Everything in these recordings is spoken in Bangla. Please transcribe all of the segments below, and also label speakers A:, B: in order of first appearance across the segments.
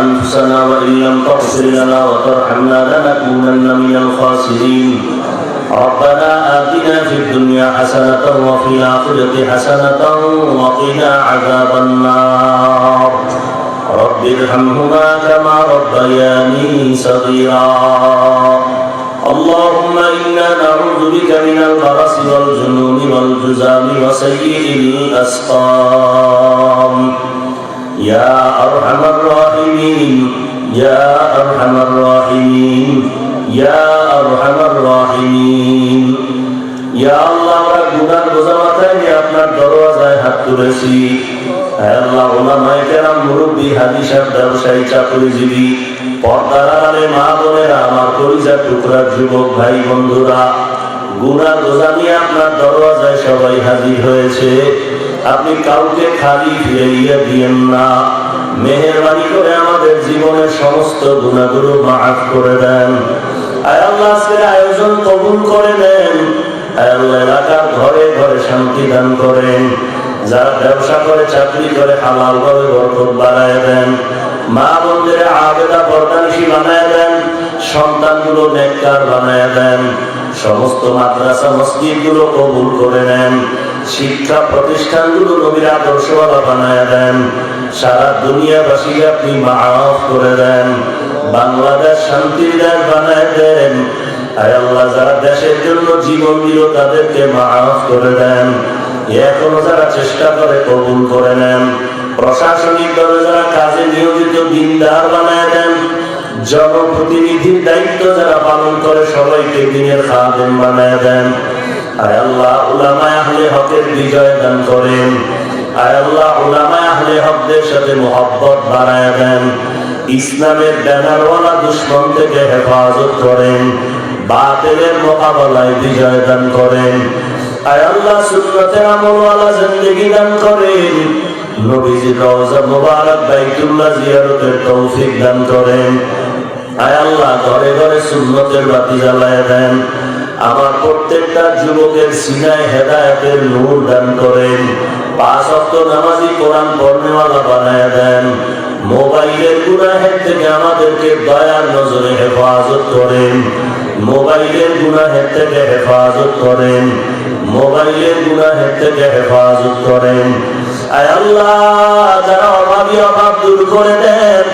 A: أنفسنا وإن لم تغفر لنا وترحمنا لنكونن من الخاسرين. ربنا آتنا في الدنيا حسنة وفي الآخرة حسنة وقنا عذاب النار. رب ارحمهما كما ربياني صغيرا. اللهم إنا نعوذ بك من البرص والجنون والجزام وسيء الأسقام. يا أرحم الراحمين يا أرحم الراحمين يا أرحم الراحمين ইয়া আল্লাহ আমরা গুনার বোঝা মাথায় নিয়ে আপনার দরওয়াজায় হাত তুলেছি হে আল্লাহ ওলামায়ে কেরাম মুরব্বী হাদিস আর ব্যবসায়ী চাকরিজীবী পর্দার আড়ালে মা বোনেরা আমার পরিজার টুকরার যুবক ভাই বন্ধুরা গুনার বোঝা নিয়ে আপনার দরওয়াজায় সবাই হাজির হয়েছে আপনি কাউকে খালি ফিরিয়ে দিয়েন না। মেহেরবানি করে আমাদের জীবনের সমস্ত গুণাগুলো মাফ করে দেন। আল্লাহ, আজকের আয়োজন কবুল করে এলাকার ঘরে ঘরে শান্তি দান করেন। যারা ব্যবসা করে, চাকরি করে হালাল ভাবে বরকত বাড়ায় দেন। মা আবেদা বানায় দেন। নেককার বানায় দেন। সমস্ত মাদ্রাসা মসজিদগুলো কবুল করে নেন। শিক্ষা প্রতিষ্ঠানগুলো নবীর আদর্শওয়ালা বানায় দেন। সারা দুনিয়াবাসীকে আপনি মাফ করে দেন। বাংলাদেশ শান্তির দেশ বানায় দেন। আল্লাহ, যারা দেশের জন্য জীবন দিল তাদেরকে মাফ করে দেন। এখনও যারা চেষ্টা করে কবুল করে নেন। প্রশাসনিক দলে যারা কাজে নিয়োজিত দিনদার বানায় দেন। জনপ্রতিনিধির দায়িত্ব যারা পালন করে সবাইকে দিনের খাদেম বানায় দেন। আয় আল্লাহ, উলামায় আহলে হকের বিজয় দান করেন। আয় আল্লাহ, উলামায় আহলে হকদের সাথে মোহব্বত বাড়ায় দেন। ইসলামের ব্যানারওয়ালা থেকে হেফাজত করেন। বাতিলের মোকাবেলায় বিজয় দান করেন। আয় আল্লাহ সুন্নতে আমলওয়ালা জিন্দেগি দান করেন। নবীজির রওজা মুবারক বাইতুল্লাহ জিয়ারতের তৌফিক দান করেন। আয় আল্লাহ, ঘরে ঘরে সুন্নতের বাতি জ্বালায় দেন। আমার প্রত্যেকটা যুবকের সিনায় হেদায়তের নূর দান করেন। পাঁচ অক্ট নামাজি কোরআন পড়নেওয়ালা বানায় দেন। মোবাইলের গুনাহের থেকে আমাদেরকে দয়ার নজরে হেফাজত করেন। মোবাইলের গুনাহের থেকে হেফাজত করেন। মোবাইলের গুনাহের থেকে হেফাজত করেন। আয় আল্লাহ, যারা অভাবী অভাব দূর করে দেন,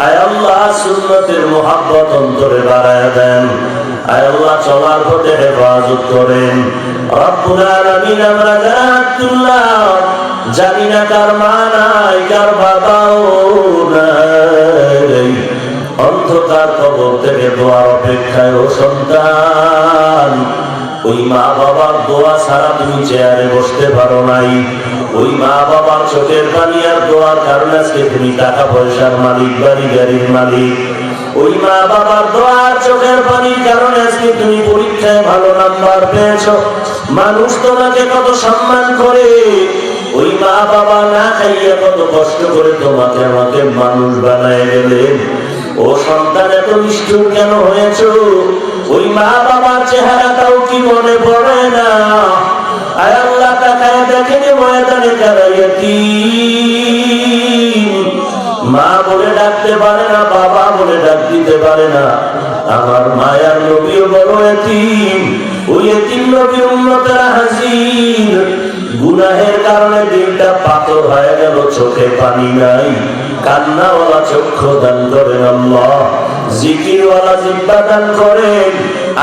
A: আয় আল্লাহ সুন্নতের মোহাব্বত অন্তরে বাড়ায় দেন। আল্লাহ, চলার পথে হেফাজত করেন। রব্বুল আলামিন আমরা যারা জানি না কার মা নাই, কার বাবাও নাই। অন্ধকার কবর থেকে দোয়ার অপেক্ষায় ও সন্তান, ওই মা বাবার দোয়া ছাড়া তুমি চেয়ারে বসতে পারো নাই। ওই মা বাবার চোখের পানি আর দোয়ার কারণে আজকে তুমি টাকা পয়সার মালিক বাড়ি গাড়ির মালিক। ওই মা বাবার দোয়ার চোখের পানির কারণে আজকে তুমি পরীক্ষায় ভালো নাম্বার পেয়েছ। মানুষ তোমাকে কত সম্মান করে। ওই মা বাবা না খাইয়া কত কষ্ট করে তোমাকে আমাকে মানুষ বানায় গেলেন ও সন্তান, এত নিষ্ঠুর কেন হয়েছ? ওই মা বাবার চেহারাটাও কি মনে পড়ে না? আয় আল্লাহ তাকায় দেখেনি ময়দানে কারাইয়াতি মা বলে ডাকতে পারে দিতে পারে না। আমার মায়ার নবীও বড় এতিম ওই এতিম নবী উন্নতরা হাজির। গুনাহের কারণে দিনটা পাথর হয়ে গেল, চোখে পানি নাই। কান্নাওয়ালা চক্ষু দান করেন আল্লাহ, জিকিরওয়ালা জিব্বা দান করেন,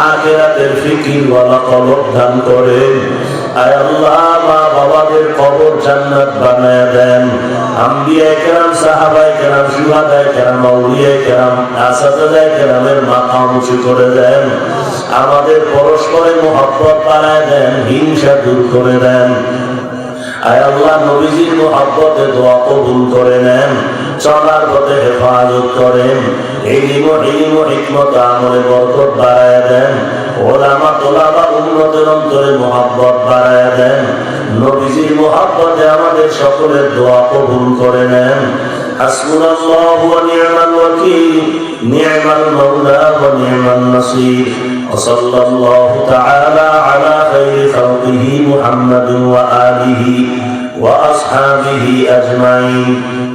A: আখেরাতের ফিকিরওয়ালা কলব দান করেন। বানায় মাথা করে দেন। আমাদের পরস্পরে মোহব্বত বাড়ায় দেন, হিংসা দূর করে দেন। আয় আল্লাহ, নবীজির মোহাব্বতে দোয়া কবুল করে নেন। চলার পথে হেফাজত করেন ইলিম ইলিম হিকমত আমলে বরকত বাড়ায় দেন ওলামা তোলাবা উন্নতের অন্তরে মোহাব্বত বাড়ায় দেন নবীজির মোহাব্বতে আমাদের সকলের দোয়া কবুল করে নেন حسبنا الله ونعم الوكيل نعم المولى ونعم النصير وصلى الله تعالى على خير خلقه محمد وآله وأصحابه أجمعين